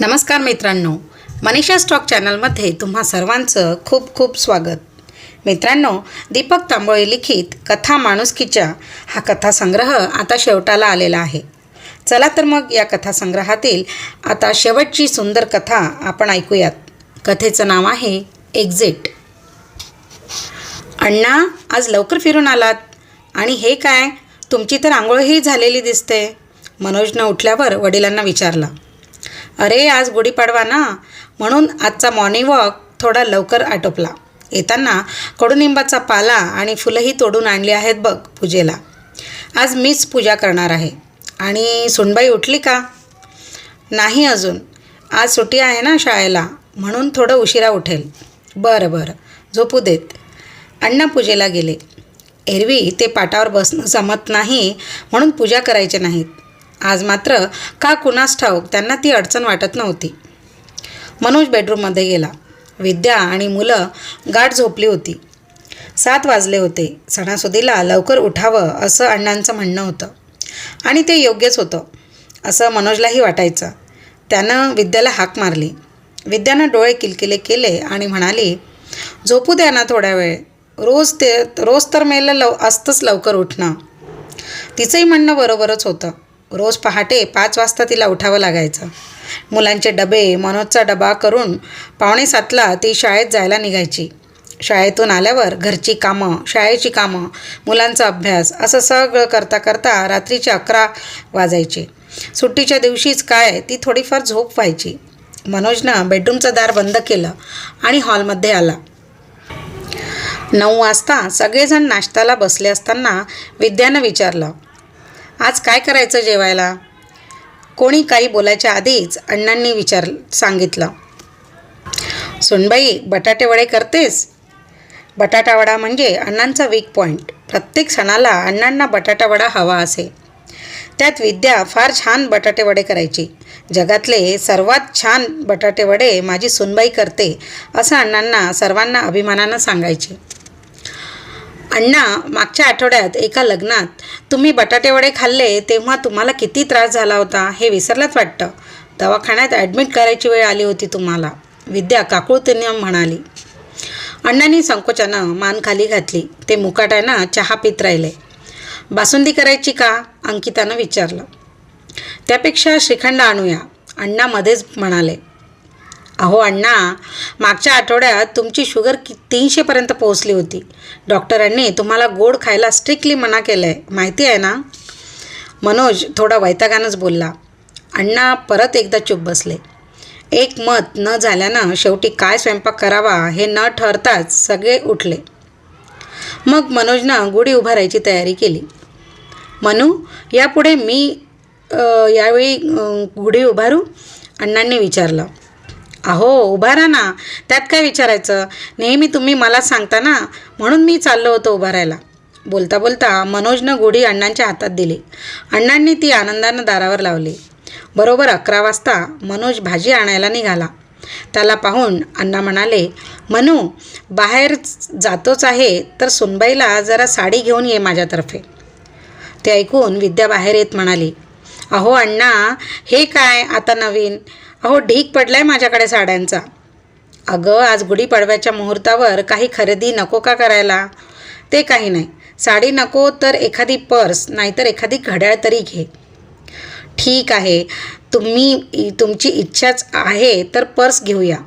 नमस्कार मित्रांनो मनीषा स्टॉक चॅनलमध्ये तुम्हा सर्वांचं खूप खूप स्वागत. मित्रांनो दीपक तांबोळे लिखित कथा माणुसकीच्या हा कथासंग्रह आता शेवटाला आलेला आहे. चला तर मग या कथासंग्रहातील आता शेवटची सुंदर कथा आपण ऐकूयात. कथेचं नाव आहे एक्झिट अण्णा आज लवकर फिरून आलात. आणि हे काय? तुमची तर आंघोळही झालेली दिसते. मनोजनं उठल्यावर वडिलांना विचारला. अरे आज गुढीपाडवा ना? म्हणून आजचा मॉर्निंग वॉक थोडा लवकर आटोपला. येताना कडुनिंबाचा पाला आणि फुलंही तोडून आणली आहेत बघ पूजेला. आज मीच पूजा करणार आहे. आणि सुनबाई उठली का? नाही अजून. आज सुट्टी आहे ना शाळेला म्हणून थोडं उशिरा उठेल. बरं बरं. झोपू देत. अण्णा पूजेला गेले. एरवी ते पाटावर बसणं जमत नाही म्हणून पूजा करायचे नाहीत. आज मात्र का कुणास ठाऊक त्यांना ती अडचण वाटत नव्हती. मनोज बेडरूममध्ये गेला. विद्या आणि मुलं गाठ झोपली होती. सात वाजले होते. सणासुदीला लवकर उठावं असं अण्णांचं म्हणणं होतं. आणि ते योग्यच होतं असं मनोजलाही वाटायचं. त्यानं विद्याला हाक मारली. विद्यानं डोळे किलकिले केले आणि म्हणाली झोपू द्या ना थोड्या वेळ. रोज ते रोज तर मेलं लव असतंच लवकर उठणं. तिचंही म्हणणं बरोबरच होतं. रोज पहाटे पाच वाजता तिला उठावं लागायचं. मुलांचे डबे मनोजचा डबा करून पावणे सातला ती शाळेत जायला निघायची. शाळेतून आल्यावर घरची कामं शाळेची कामं मुलांचा अभ्यास असं सगळं करता करता रात्रीचे अकरा वाजायचे. सुट्टीच्या दिवशीच काय ती थोडीफार झोप व्हायची. मनोजनं बेडरूमचं दार बंद केलं आणि हॉलमध्ये आला. नऊ वाजता सगळेजण नाश्त्याला बसले असताना विद्यानं विचारलं आज काय करायचं जेवायला? कोणी काही बोलायच्या आधीच अण्णांनी विचार सांगितलं. सुनबाई बटाटेवडे करतेस? बटाटावडा म्हणजे अण्णांचा वीक पॉईंट प्रत्येक सणाला अण्णांना बटाटावडा हवा असे. त्यात विद्या फार छान बटाटेवडे करायची. जगातले सर्वात छान बटाटेवडे माझी सुनबाई करते असं अण्णांना सर्वांना अभिमानानं सांगायचे. अण्णा मागच्या आठवड्यात एका लग्नात तुम्ही बटाटेवडे खाल्ले तेव्हा तुम्हाला किती त्रास झाला होता हे विसरलाच वाटतं? दवाखान्यात ॲडमिट करायची वेळ आली होती तुम्हाला. विद्या काकुळतीनं म्हणाली. अण्णांनी संकोचानं मान खाली घातली. ते मुकाट्यानं चहा पित राहिले. बासुंदी करायची का? अंकितानं विचारलं. त्यापेक्षा श्रीखंड आणूया. अण्णा मध्येच म्हणाले. अहो अण्णा मागच्या आठवड्यात तुमची शुगर कि तीनशेपर्यंत पोहोचली होती. डॉक्टरांनी तुम्हाला गोड खायला स्ट्रिक्टली मना केलं आहे माहिती आहे ना? मनोज थोडा वैतागानंच बोलला. अण्णा परत एकदा चुप बसले. एक मत न झाल्यानं शेवटी काय स्वयंपाक करावा हे न ठरताच सगळे उठले. मग मनोजनं गुढी उभारायची तयारी केली. मनू यापुढे मी यावेळी गुढी उभारू? अण्णांनी विचारलं. अहो उभा राहा ना. त्यात काय विचारायचं? नेहमी तुम्ही मला सांगता ना. म्हणून मी चाललो होतो उभा राहायला बोलता बोलता मनोजनं गुढी अण्णांच्या हातात दिली. अण्णांनी ती आनंदानं दारावर लावली. बरोबर अकरा वाजता मनोज भाजी आणायला निघाला. त्याला पाहून अण्णा म्हणाले मनू बाहेर जातोच आहे तर सुनबाईला जरा साडी घेऊन ये माझ्यातर्फे. ते ऐकून विद्या बाहेर येत म्हणाली अहो अण्णा हे काय आता नवीन? अहो ढीक पडलाय माझ्याकडे साड्यांचा. अगं आज गुढीपाडव्याच्या मुहूर्तावर काही खरेदी नको का करायला? ते काही नाही. साडी नको तर एखादी पर्स नाहीतर एखादी घड्याळ तरी घे. ठीक आहे. तुम्ही तुमची इच्छाच आहे तर पर्स घेऊया.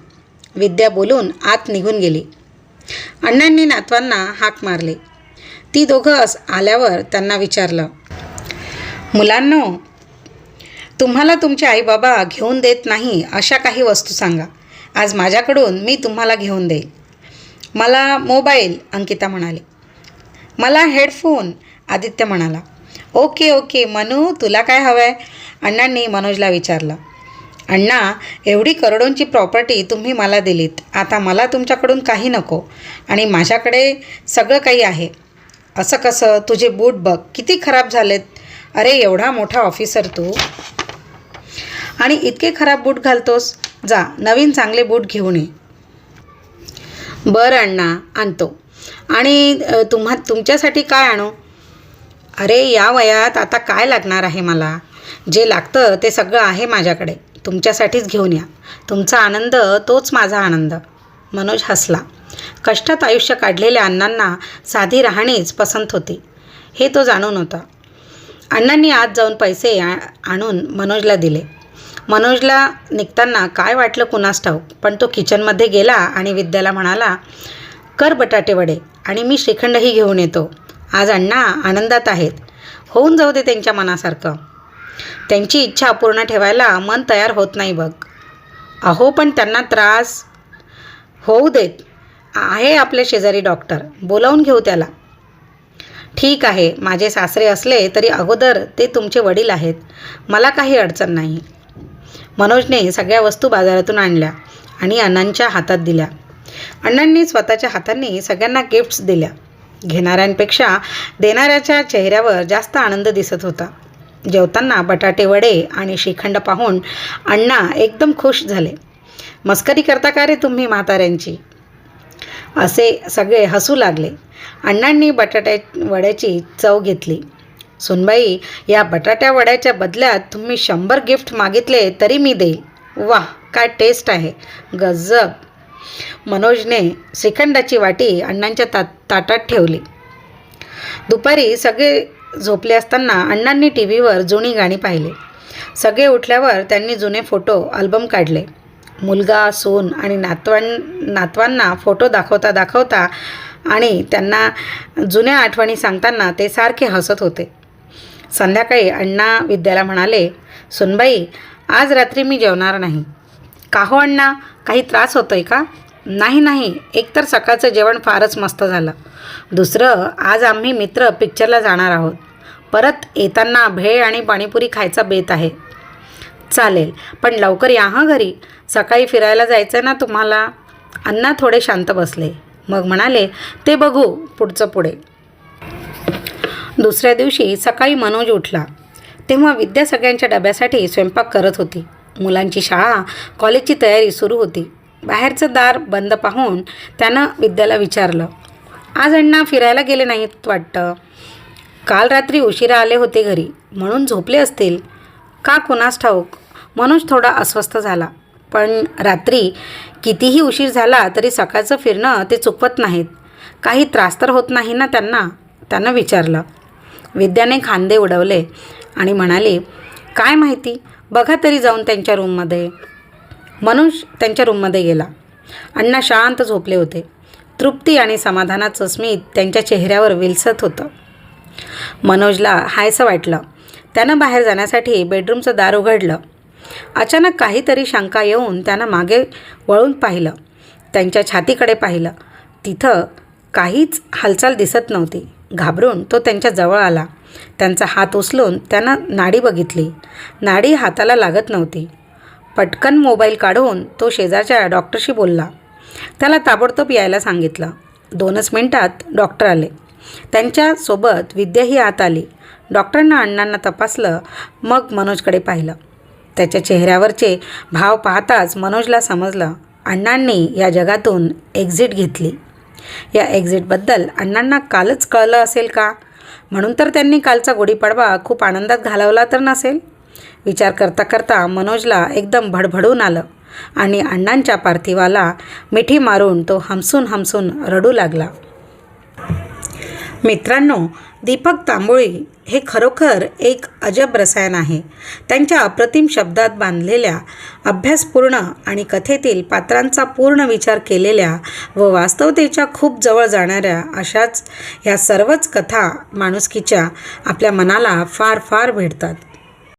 विद्या बोलून आत निघून गेली. अण्णांनी नातवांना हाक मारले. ती दोघं आल्यावर त्यांना विचारलं मुलांनो तुम्हाला तुमचे आईबाबा घेऊन देत नाही अशा काही वस्तू सांगा. आज माझ्याकडून मी तुम्हाला घेऊन देईल. मला मोबाईल अंकिता म्हणाली. मला हेडफोन आदित्य म्हणाला. ओके ओके मनू तुला काय हवं आहे अण्णांनी मनोजला विचारलं. अण्णा एवढी करोडोंची प्रॉपर्टी तुम्ही मला दिलीत. आता मला तुमच्याकडून काही नको आणि माझ्याकडे सगळं काही आहे. असं कसं? तुझे बूट बघ. किती खराब झालेत. अरे एवढा मोठा ऑफिसर तू. आणि इतके खराब बूट घालतोस जा नवीन चांगले बूट घेऊन ये. बरं अण्णा आणतो. आणि तुम्हा तुमच्यासाठी काय आणू? अरे या वयात आता काय लागणार आहे मला? जे लागतं ते सगळं आहे माझ्याकडे. तुमच्यासाठीच घेऊन या. तुमचा आनंद तोच माझा आनंद. मनोज हसला. कष्टात आयुष्य काढलेल्या अण्णांना साधी राहणीच पसंत होती. हे तो जाणून होता. अण्णांनी आज जाऊन पैसे आ- आणून मनोजला दिले. मनोजला निघताना काय वाटलं कुणास ठाऊक? पण तो किचनमध्ये गेला आणि विद्याला म्हणाला कर बटाटे वडे आणि मी श्रीखंडही घेऊन येतो. आज अण्णा आनंदात आहेत. होऊन जाऊ दे त्यांच्या मनासारखं. त्यांची इच्छा अपूर्ण ठेवायला मन तयार होत नाही बघ. अहो पण त्यांना त्रास होऊ देत. आहे आपले शेजारी डॉक्टर बोलावून घेऊ त्याला. ठीक आहे. माझे सासरे असले तरी अगोदर ते तुमचे वडील आहेत. मला काही अडचण नाही. मनोजने सगळ्या वस्तू बाजारातून आणल्या आणि अण्णांच्या हातात दिल्या. अण्णांनी स्वतःच्या हातांनी सगळ्यांना गिफ्ट्स दिल्या. घेणाऱ्यांपेक्षा देणाऱ्याच्या चेहऱ्यावर जास्त आनंद दिसत होता. जेवताना बटाटे वडे आणि श्रीखंड पाहून अण्णा एकदम खुश झाले. मस्करी करता का रे तुम्ही म्हाताऱ्यांची? असे सगळे हसू लागले. अण्णांनी बटाट्या वड्याची चव घेतली. सुनबाई या बटाट्या वड्याच्या बदल्यात तुम्ही शंभर गिफ्ट मागितले तरी मी देईल. वाह काय टेस्ट आहे. गजब. मनोजने श्रीखंडाची वाटी अण्णांच्या ता ताटात ठेवली. दुपारी सगळे झोपले असताना अण्णांनी टी व्हीवर जुनी गाणी पाहिली. सगळे उठल्यावर त्यांनी जुने फोटो अल्बम काढले. मुलगा सून आणि नातवां नातवांना फोटो दाखवता दाखवता आणि त्यांना जुन्या आठवणी सांगताना ते सारखे हसत होते. संध्याकाळी अण्णा विद्याला म्हणाले सुनबाई आज रात्री मी जेवणार नाही. का हो अण्णा काही त्रास होतो आहे का? नाही नाही एकतर सकाळचं जेवण फारच मस्त झालं. दुसरं आज आम्ही मित्र पिक्चरला जाणार आहोत. परत येताना भेळ आणि पाणीपुरी खायचा बेत आहे. चालेल पण लवकर या हं घरी. सकाळी फिरायला जायचं ना तुम्हाला? अण्णा थोडे शांत बसले. मग म्हणाले ते बघू पुढचं पुढे. दुसऱ्या दिवशी सकाळी मनोज उठला. तेव्हा विद्या सगळ्यांच्या डब्यासाठी स्वयंपाक करत होती. मुलांची शाळा कॉलेजची तयारी सुरू होती. बाहेरचं दार बंद पाहून त्यानं विद्याला विचारलं आज अण्णा फिरायला गेले नाहीत वाटतं? काल रात्री उशिरा आले होते घरी म्हणून झोपले असतील? का कुणास ठाऊक? मनोज थोडा अस्वस्थ झाला. पण रात्री कितीही उशीर झाला तरी सकाळचं फिरणं ते चुकवत नाहीत. काही त्रास तर होत नाही ना त्यांना? त्यानं विचारलं. विद्याने खांदे उडवले आणि म्हणाले काय माहिती बघा तरी जाऊन त्यांच्या रूममध्ये. मनोज त्यांच्या रूममध्ये गेला. अण्णा शांत झोपले होते. तृप्ती आणि समाधानाचं स्मित त्यांच्या चेहऱ्यावर विलसत होतं. मनोजला हायसं वाटलं. त्यानं बाहेर जाण्यासाठी बेडरूमचं दार उघडलं. अचानक काहीतरी शंका येऊन त्यानं मागे वळून पाहिलं. त्यांच्या छातीकडे पाहिलं. तिथं काहीच हालचाल दिसत नव्हती. घाबरून तो त्यांच्या जवळ आला. त्यांचा हात उचलून त्यानं नाडी बघितली. नाडी हाताला लागत नव्हती. पटकन मोबाईल काढून तो शेजारच्या डॉक्टरशी बोलला. त्याला ताबडतोब यायला सांगितलं. दोनच मिनिटात डॉक्टर आले. त्यांच्यासोबत विद्याही आत आली. डॉक्टरांना अण्णांना तपासलं मग मनोजकडे पाहिलं. त्याच्या चेहऱ्यावरचे भाव पाहताच मनोजला समजलं. अण्णांनी या जगातून एक्झिट घेतली. या एक्झिटबद्दल अण्णांना कालच कळलं असेल का? म्हणून तर त्यांनी कालचा गुढीपाडवा खूप आनंदात घालवला तर नसेल? विचार करता करता मनोजला एकदम भडभडून आलं आणि अण्णांच्या पार्थिवाला मिठी मारून तो हमसून हमसून रडू लागला. मित्रांनो दीपक तांबोळी हे खरोखर एक अजब रसायन आहे. त्यांच्या अप्रतिम शब्दात बांधलेल्या अभ्यासपूर्ण आणि कथेतील पात्रांचा पूर्ण विचार केलेल्या व वास्तवतेच्या खूप जवळ जाणाऱ्या अशाच ह्या सर्वच कथा माणुसकीच्या आपल्या मनाला फार फार भेटतात.